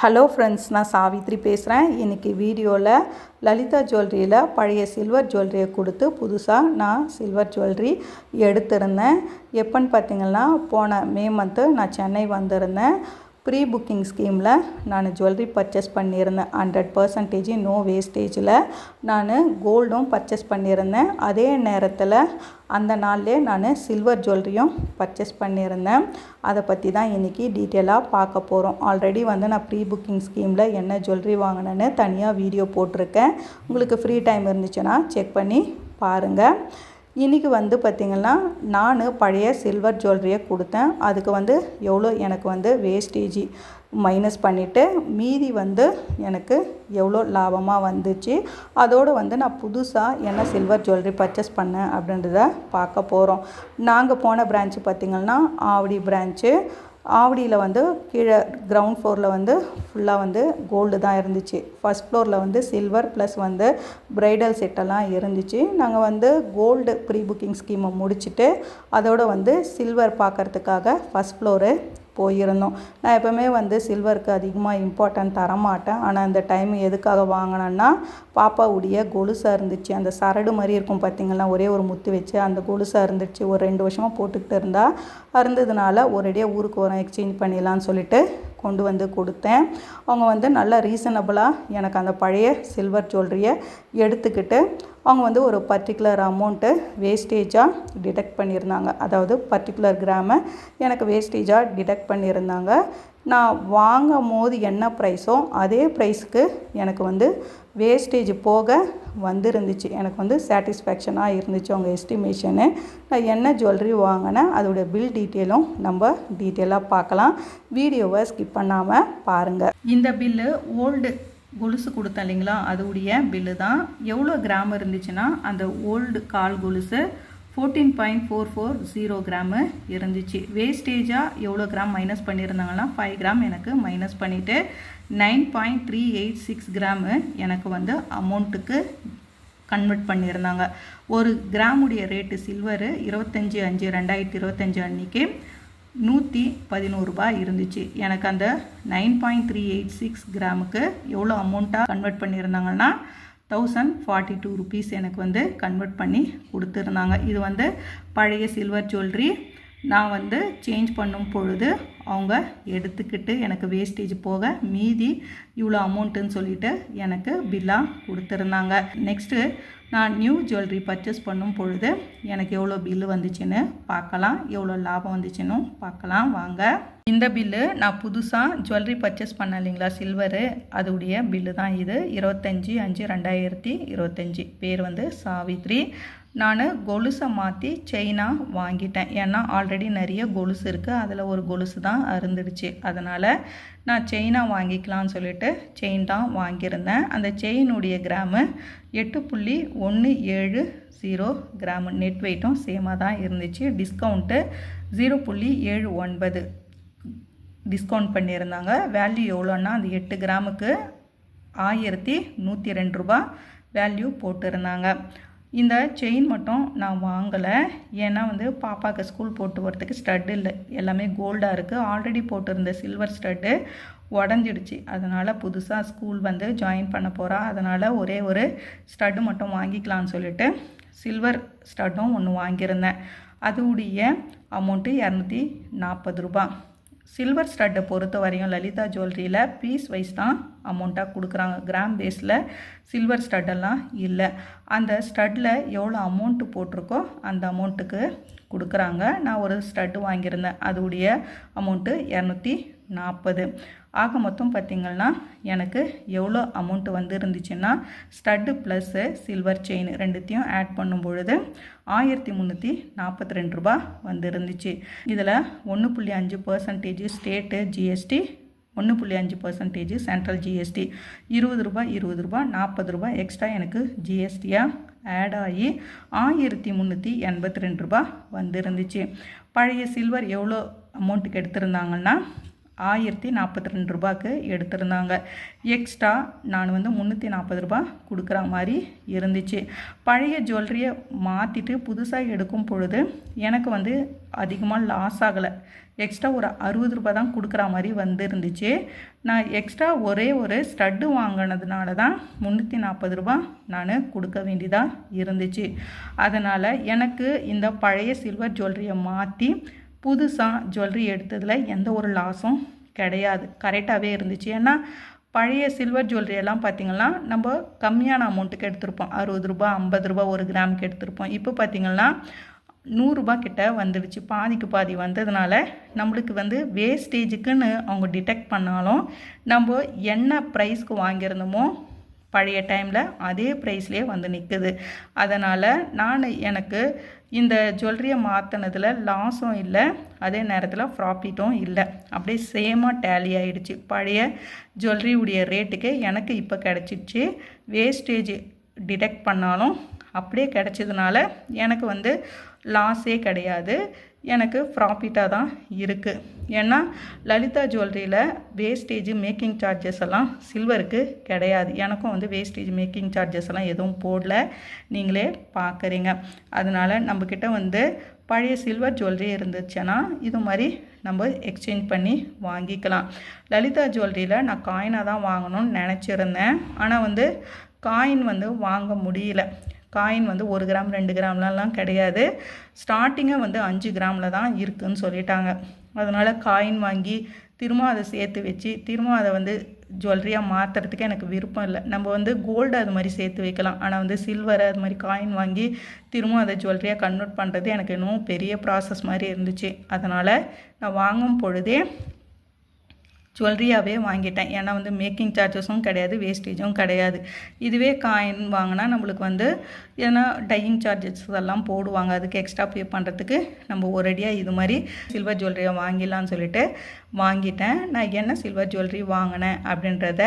Hello friends நான் சாவித்ரி பேசுகிறேன் இன்றைக்கி வீடியோவில் லலிதா ஜுவல்லரியில் பழைய சில்வர் ஜுவல்லரியை கொடுத்து புதுசாக நான் சில்வர் ஜுவல்லரி எடுத்திருந்தேன். எப்போன்னு பார்த்தீங்கன்னா போன மே மந்த்து நான் சென்னை வந்திருந்தேன். ப்ரீ புக்கிங் ஸ்கீமில் நான் ஜுவல்லரி பர்ச்சேஸ் பண்ணியிருந்தேன். ஹண்ட்ரட் பர்சன்டேஜ் நோ வேஸ்டேஜில் நான் கோல்டும் பர்ச்சேஸ் பண்ணியிருந்தேன். அதே நேரத்தில் அந்த நாள்லேயே நான் சில்வர் ஜுவல்லரியும் பர்ச்சேஸ் பண்ணியிருந்தேன். அதை பற்றி தான் இன்றைக்கி டீட்டெயிலாக பார்க்க போகிறோம். ஆல்ரெடி வந்து நான் ப்ரீ புக்கிங் ஸ்கீமில் என்ன ஜுவல்லரி வாங்கினேன்னு தனியாக வீடியோ போட்டிருக்கேன். உங்களுக்கு ஃப்ரீ டைம் இருந்துச்சுன்னா செக் பண்ணி பாருங்கள் இன்றைக்கி வந்து பார்த்திங்கன்னா நான் பழைய சில்வர் ஜுவல்லரியை கொடுத்தேன். அதுக்கு வந்து எவ்வளோ எனக்கு வந்து வேஸ்டேஜி மைனஸ் பண்ணிவிட்டு மீதி வந்து எனக்கு எவ்வளோ லாபமாக வந்துச்சு அதோடு வந்து நான் புதுசாக என்ன சில்வர் ஜுவல்லரி பர்ச்சேஸ் பண்ணேன் அப்படின்றத பார்க்க போகிறோம் நாங்கள் போன பிரான்ச்சு பார்த்திங்கன்னா ஆவடி பிரான்ச்சு ஆவடியில் வந்து கீழே கிரவுண்ட் ஃப்ளோரில் வந்து ஃபுல்லாக வந்து கோல்டு தான் இருந்துச்சு. ஃபஸ்ட் ஃப்ளோரில் வந்து சில்வர் ப்ளஸ் வந்து ப்ரைடல் செட்டெல்லாம் இருந்துச்சு. நாங்கள் வந்து கோல்டு ப்ரீ புக்கிங் ஸ்கீமை முடிச்சுட்டு அதோடு வந்து சில்வர் பார்க்குறதுக்காக ஃபஸ்ட் ஃப்ளோரு போயிருந்தோம். நான் எப்போவுமே வந்து சில்வருக்கு அதிகமாக இம்பார்ட்டன்ட் தரமாட்டேன். ஆனால் இந்த டைம் எதுக்காக வாங்கினேன்னா பாப்பாவுடைய கொலுசாக இருந்துச்சு. அந்த சரடு மாதிரி இருக்கும் பார்த்திங்கன்னா ஒரே ஒரு முத்து வச்சு அந்த கொலுசாக இருந்துச்சு. ஒரு ரெண்டு வருஷமாக போட்டுக்கிட்டு இருந்தால் இருந்ததுனால ஒரேடியாக ஊருக்கு வரோம் எக்ஸ்சேஞ்ச் பண்ணிடலான்னு சொல்லிட்டு கொண்டு வந்து கொடுத்தேன். அவங்க வந்து நல்லா ரீசனபிளாக எனக்கு அந்த பழைய சில்வர் ஜுவல்லரியை எடுத்துக்கிட்டு அவங்க வந்து ஒரு பர்டிகுலர் அமௌண்ட்டு வேஸ்டேஜாக டிடெக்ட் பண்ணியிருந்தாங்க. அதாவது பர்டிகுலர் கிராமை எனக்கு வேஸ்டேஜாக டிடெக்ட் பண்ணியிருந்தாங்க. நான் வாங்கும் போது என்ன ப்ரைஸோ அதே ப்ரைஸுக்கு எனக்கு வந்து வேஸ்டேஜ் போக வந்துருந்துச்சு. எனக்கு வந்து சாட்டிஸ்ஃபேக்ஷனாக இருந்துச்சு அவங்க எஸ்டிமேஷனு நான் என்ன ஜுவல்லரி வாங்கினேன் அதோடய பில் டீட்டெயிலும் நம்ம டீட்டெயிலாக பார்க்கலாம். வீடியோவை ஸ்கிப் பண்ணாமல் பாருங்கள் இந்த பில்லு ஓல்டு கொலுசு கொடுத்தேன் இல்லைங்களா? அதோடைய பில்லு தான். எவ்வளோ கிராம் இருந்துச்சுன்னா அந்த ஓல்டு கால் கொலுசு fourteen point four four zero gram இருந்துச்சு. வேஸ்டேஜாக எவ்வளோ கிராம் மைனஸ் பண்ணியிருந்தாங்கன்னா ஃபைவ் கிராம் எனக்கு மைனஸ் பண்ணிவிட்டு nine point three eight six gram எனக்கு வந்து அமௌண்ட்டுக்கு கன்வெர்ட் பண்ணியிருந்தாங்க. ஒரு கிராமுடைய ரேட்டு சில்வரு இருபத்தஞ்சி அஞ்சு ரெண்டாயிரத்தி இருபத்தஞ்சி அன்றைக்கி நூற்றி பதினோருபா இருந்துச்சு. எனக்கு அந்த nine point three eight six கிராமுக்கு எவ்வளோ அமௌண்ட்டாக கன்வெர்ட் பண்ணியிருந்தாங்கன்னா தௌசண்ட் ஃபார்ட்டி டூ ருபீஸ் எனக்கு வந்து கன்வெர்ட் பண்ணி கொடுத்துருந்தாங்க. இது வந்து பழைய சில்வர் ஜுவல்லரி நான் வந்து சேஞ்ச் பண்ணும் பொழுது அவங்க எடுத்துக்கிட்டு எனக்கு வேஸ்டேஜ் போக மீதி இவ்வளோ அமௌண்ட்டுன்னு சொல்லிட்டு எனக்கு பில்லாக கொடுத்துருந்தாங்க. நெக்ஸ்ட்டு நான் நியூ ஜுவல்லரி பர்ச்சேஸ் பண்ணும் பொழுது எனக்கு எவ்வளோ பில்லு வந்துச்சுன்னு பார்க்கலாம். எவ்வளோ லாபம் வந்துச்சுன்னு பார்க்கலாம். வாங்க. இந்த பில்லு நான் புதுசாக ஜுவல்லரி பர்ச்சேஸ் பண்ண இல்லைங்களா? சில்வரு அதோடைய பில்லு தான் இது. இருபத்தஞ்சி அஞ்சு ரெண்டாயிரத்தி இருபத்தஞ்சி. பேர் வந்து சாவித்ரி. நான் கொலுசை மாற்றி செயினாக வாங்கிட்டேன். ஏன்னா ஆல்ரெடி நிறைய கொலுசு இருக்குது அதில் ஒரு கொலுசு தான் அருந்துடுச்சு. அதனால் நான் செயினாக வாங்கிக்கலாம்னு சொல்லிட்டு செயின் தான் வாங்கியிருந்தேன். அந்த செயினுடைய கிராமு எட்டு புள்ளி ஒன்று ஏழு ஜீரோ கிராமு நெட் வெயிட்டும் சேமாக தான் இருந்துச்சு. டிஸ்கவுண்ட்டு ஜீரோ புள்ளி ஏழு ஒன்பது டிஸ்கவுண்ட் பண்ணியிருந்தாங்க. வேல்யூ எவ்வளோன்னா அந்த எட்டு கிராமுக்கு ஆயிரத்தி நூற்றி ரெண்டு ரூபா வேல்யூ போட்டிருந்தாங்க. இந்த செயின் மட்டும் நான் வாங்கலை. ஏன்னா வந்து பாப்பாவுக்கு ஸ்கூல் போட்டு வரத்துக்கு ஸ்டட் இல்லை. எல்லாமே கோல்டாக இருக்குது ஆல்ரெடி போட்டிருந்த சில்வர் ஸ்டட்டு உடஞ்சிடுச்சு. அதனால் புதுசாக ஸ்கூல் வந்து ஜாயின் பண்ண போகிறா அதனால் ஒரே ஒரு ஸ்டட்டு மட்டும் வாங்கிக்கலான்னு சொல்லிட்டு சில்வர் ஸ்டட்டும் ஒன்று வாங்கியிருந்தேன். அதுவுடைய அமௌண்ட்டு இரநூத்தி நாற்பது ரூபா சில்வர் ஸ்டட்டை பொறுத்த வரையும் லலிதா ஜுவல்லரியில் பீஸ் வைஸ் தான் அமௌண்ட்டாக கொடுக்குறாங்க. கிராம் பேஸில் சில்வர் ஸ்டட்டெல்லாம் இல்லை. அந்த ஸ்டட்டில் எவ்வளோ அமௌண்ட்டு போட்டிருக்கோ அந்த அமௌண்ட்டுக்கு கொடுக்குறாங்க. நான் ஒரு ஸ்டட்டு வாங்கியிருந்தேன். அதோடைய அமௌண்ட்டு இரநூத்தி நாற்பது ஆக மொத்தம் பார்த்திங்கன்னா எனக்கு எவ்வளோ அமௌண்ட்டு வந்து இருந்துச்சுன்னா ஸ்டட்டு ப்ளஸ்ஸு சில்வர் செயின் ரெண்டுத்தையும் ஆட் பண்ணும் பொழுது ஆயிரத்தி முந்நூற்றி நாற்பத்தி ரெண்டு ரூபா வந்து இருந்துச்சு இதில் ஒன்று புள்ளி அஞ்சு பர்சன்டேஜ் ஸ்டேட்டு ஜிஎஸ்டி ஒன்று புள்ளி அஞ்சு பர்சன்டேஜ் சென்ட்ரல் ஜிஎஸ்டி இருபது ரூபாய் இருபது ரூபாய் நாற்பது ரூபாய் எக்ஸ்ட்ரா எனக்கு ஜிஎஸ்டியாக ஆட் ஆகி ஆயிரத்தி முந்நூற்றி எண்பத்தி ரெண்டு ரூபா வந்துருந்துச்சு. பழைய சில்வர் எவ்வளோ அமௌண்ட்டுக்கு எடுத்திருந்தாங்கன்னா ஆயிரத்தி நாற்பத்தி ரெண்டு ரூபாய்க்கு எடுத்திருந்தாங்க. எக்ஸ்ட்ரா நான் வந்து முந்நூற்றி நாற்பது ரூபா கொடுக்குற மாதிரி இருந்துச்சு. பழைய ஜுவல்லரியை மாற்றிட்டு புதுசாக எடுக்கும் பொழுது எனக்கு வந்து அதிகமாக லாஸ் ஆகலை. எக்ஸ்ட்ரா ஒரு அறுபது ரூபா தான் கொடுக்குற மாதிரி வந்துருந்துச்சு. நான் எக்ஸ்ட்ரா ஒரே ஒரு ஸ்டட்டு வாங்கினதுனால தான் முந்நூற்றி நாற்பது ரூபா நான் கொடுக்க வேண்டியதாக இருந்துச்சு. அதனால் எனக்கு இந்த பழைய சில்வர் ஜுவல்லரியை மாற்றி புதுசாக ஜுவல்லரி எடுத்ததில் எந்த ஒரு லாஸும் கிடையாது. கரெக்டாகவே இருந்துச்சு. ஏன்னா பழைய சில்வர் ஜுவல்லரி எல்லாம் பார்த்திங்கன்னா நம்ம கம்மியான அமௌண்ட்டுக்கு எடுத்திருப்போம். அறுபது ரூபா ஐம்பது ரூபா ஒரு கிராமுக்கு எடுத்திருப்போம். இப்போ பார்த்திங்கன்னா நூறுரூபா கிட்ட வந்துடுச்சு பாதிக்கு பாதி வந்ததுனால நம்மளுக்கு வந்து வேஸ்டேஜுக்குன்னு அவங்க டிடெக்ட் பண்ணாலும் நம்ம என்ன ப்ரைஸ்க்கு வாங்கியிருந்தோமோ பழைய டைமில் அதே ப்ரைஸ்லேயே வந்து நிற்குது அதனால் நான் எனக்கு இந்த ஜுவல்லரியை மாற்றினதில் லாஸும் இல்லை அதே நேரத்தில் ப்ராஃபிட்டும் இல்லை. அப்படியே சேமாக டேலி ஆகிடுச்சு பழைய ஜுவல்லரியுடைய ரேட்டுக்கு எனக்கு இப்போ கிடச்சிடுச்சு வேஸ்டேஜ் டிடெக்ட் பண்ணாலும் அப்படியே கிடச்சதுனால எனக்கு வந்து லாஸே கிடையாது. எனக்கு ப்ராஃபிட்டாக தான் இருக்குது ஏன்னா லலிதா ஜுவல்லரியில் வேஸ்டேஜ் மேக்கிங் சார்ஜஸ் எல்லாம் சில்வருக்கு கிடையாது. எனக்கும் வந்து வேஸ்டேஜ் மேக்கிங் சார்ஜஸ் எல்லாம் எதுவும் போடல. நீங்களே பார்க்குறீங்க அதனால் நம்மக்கிட்ட வந்து பழைய சில்வர் ஜுவல்லரி இருந்துச்சுன்னா இது மாதிரி நம்ம எக்ஸ்சேஞ்ச் பண்ணி வாங்கிக்கலாம். லலிதா ஜுவல்லரியில் நான் காயினாக தான் வாங்கணும்னு நினச்சிருந்தேன். ஆனால் வந்து காயின் வந்து வாங்க முடியல. காயின் வந்து ஒரு கிராம் ரெண்டு கிராம்லலாம் கிடையாது. ஸ்டார்டிங்காக வந்து அஞ்சு கிராமில் தான் இருக்குதுன்னு சொல்லிட்டாங்க. அதனால் காயின் வாங்கி திரும்ப அதை சேர்த்து வச்சு திரும்ப அதை வந்து ஜுவல்லரியாக மாற்றுறதுக்கு எனக்கு விருப்பம் இல்லை. நம்ம வந்து கோல்டு அது மாதிரி சேர்த்து வைக்கலாம். ஆனால் வந்து சில்வர் அது மாதிரி காயின் வாங்கி திரும்ப அதை ஜுவல்லரியாக கன்வெர்ட் பண்ணுறது எனக்கு இன்னும் பெரிய ப்ராசஸ் மாதிரி இருந்துச்சு. அதனால் நான் வாங்கும் பொழுதே ஜுவல்லரியாகவே வாங்கிட்டேன். ஏன்னா வந்து மேக்கிங் சார்ஜஸும் கிடையாது வேஸ்டேஜும் கிடையாது. இதுவே காயின் வாங்கினா நம்மளுக்கு வந்து ஏன்னா டையிங் சார்ஜஸ் அதெல்லாம் போடுவாங்க. அதுக்கு எக்ஸ்ட்ரா பே பண்ணுறதுக்கு நம்ம ஒரேடியாக இது மாதிரி சில்வர் ஜுவல்லரியை வாங்கிடலான்னு சொல்லிட்டு வாங்கிட்டேன். நான் என்ன சில்வர் ஜுவல்லரி வாங்கினேன் அப்படின்றத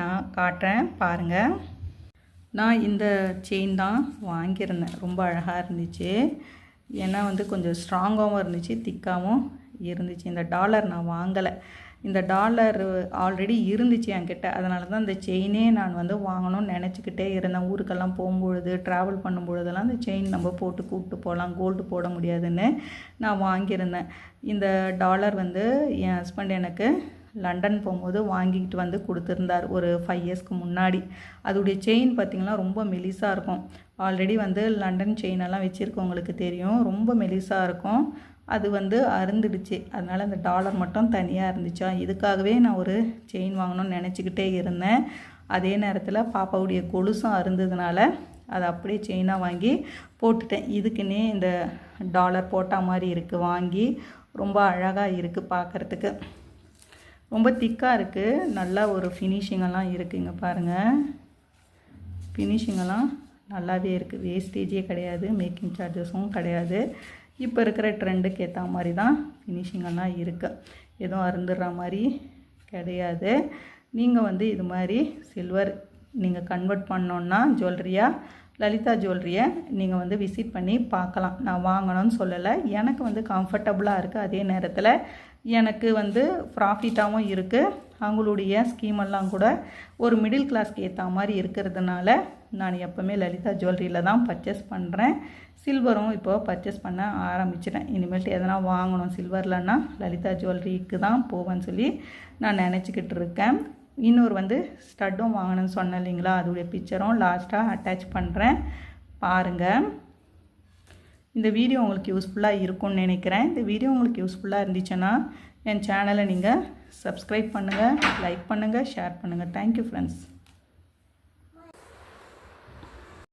நான் காட்டுறேன். பாருங்கள் நான் இந்த செயின் தான் வாங்கியிருந்தேன். ரொம்ப அழகாக இருந்துச்சு. ஏன்னா வந்து கொஞ்சம் ஸ்ட்ராங்காகவும் இருந்துச்சு திக்காகவும் இருந்துச்சு. இந்த டாலர் நான் வாங்கலை. இந்த டாலர் ஆல்ரெடி இருந்துச்சு என்கிட்ட. அதனால தான் இந்த செயினே நான் வந்து வாங்கணும்னு நினச்சிக்கிட்டே இருந்தேன். ஊருக்கெல்லாம் போகும்பொழுது ட்ராவல் பண்ணும்பொழுதெல்லாம் இந்த செயின் நம்ம போட்டு கூப்பிட்டு போகலாம் கோல்டு போட முடியாதுன்னு நான் வாங்கியிருந்தேன். இந்த டாலர் வந்து என் ஹஸ்பண்ட் எனக்கு லண்டன் போகும்போது வாங்கிக்கிட்டு வந்து கொடுத்துருந்தார் ஒரு ஃபைவ் இயர்ஸ்க்கு முன்னாடி. அதோடைய செயின் பார்த்திங்கன்னா ரொம்ப மெலிசாக இருக்கும். ஆல்ரெடி வந்து லண்டன் செயினெல்லாம் வச்சுருக்கவங்களுக்கு தெரியும். ரொம்ப மெலிசாக இருக்கும். அது வந்து அருந்துடுச்சு. அதனால் அந்த டாலர் மட்டும் தனியாக இருந்துச்சா? இதுக்காகவே நான் ஒரு செயின் வாங்கணும்னு நினச்சிக்கிட்டே இருந்தேன். அதே நேரத்தில் பாப்பாவுடைய கொலுசும் அருந்ததுனால அதை அப்படியே செயினாக வாங்கி போட்டுட்டேன். இதுக்குன்னே இந்த டாலர் போட்டால் மாதிரி இருக்குது வாங்கி ரொம்ப அழகாக இருக்குது பார்க்குறதுக்கு ரொம்ப திக்காக இருக்குது நல்லா ஒரு ஃபினிஷிங்கெல்லாம் இருக்குதுங்க பாருங்கள் ஃபினிஷிங்கெல்லாம் நல்லாவே இருக்குது வேஸ்டேஜே கிடையாது. மேக்கிங் சார்ஜஸும் கிடையாது. இப்போ இருக்கிற ட்ரெண்டுக்கு ஏற்ற மாதிரி தான் ஃபினிஷிங்கெல்லாம் இருக்குது எதுவும் அருந்துடுற மாதிரி கிடையாது. நீங்கள் வந்து இது மாதிரி சில்வர் நீங்கள் கன்வெர்ட் பண்ணோன்னா ஜுவல்லரியாக லலிதா ஜுவல்லரியை நீங்கள் வந்து விசிட் பண்ணி பார்க்கலாம். நான் வாங்கணும்னு சொல்லலை. எனக்கு வந்து கம்ஃபர்டபுளாக இருக்குது அதே நேரத்தில் எனக்கு வந்து ப்ராஃபிட்டாகவும் இருக்குது அவங்களுடைய ஸ்கீமெல்லாம் கூட ஒரு மிடில் கிளாஸ்க்கு ஏற்ற மாதிரி இருக்கிறதுனால நான் எப்போவுமே லலிதா ஜுவல்லரியில் தான் பர்ச்சேஸ் பண்ணுறேன் சில்வரும் இப்போ பர்ச்சேஸ் பண்ண ஆரம்பிச்சிட்டேன். இனிமேல்ட்டு எதனா வாங்கணும். சில்வர்லன்னா லலிதா ஜுவல்லரிக்கு தான் போவேன்னு சொல்லி நான் நினச்சிக்கிட்டு இருக்கேன். இன்னொரு வந்து ஸ்டட்டும் வாங்கணும்னு சொன்னேன் இல்லைங்களா? அதோடைய பிக்சரும் லாஸ்ட்டாக அட்டாச் பண்ணுறேன் பாருங்கள் இந்த வீடியோ உங்களுக்கு யூஸ்ஃபுல்லாக இருக்கும்னு நினைக்கிறேன். இந்த வீடியோ உங்களுக்கு யூஸ்ஃபுல்லாக இருந்துச்சுன்னா என் சேனலை நீங்கள் சப்ஸ்கிரைப் பண்ணுங்கள் லைக் பண்ணுங்கள் ஷேர் பண்ணுங்கள் தேங்க்யூ ஃப்ரெண்ட்ஸ்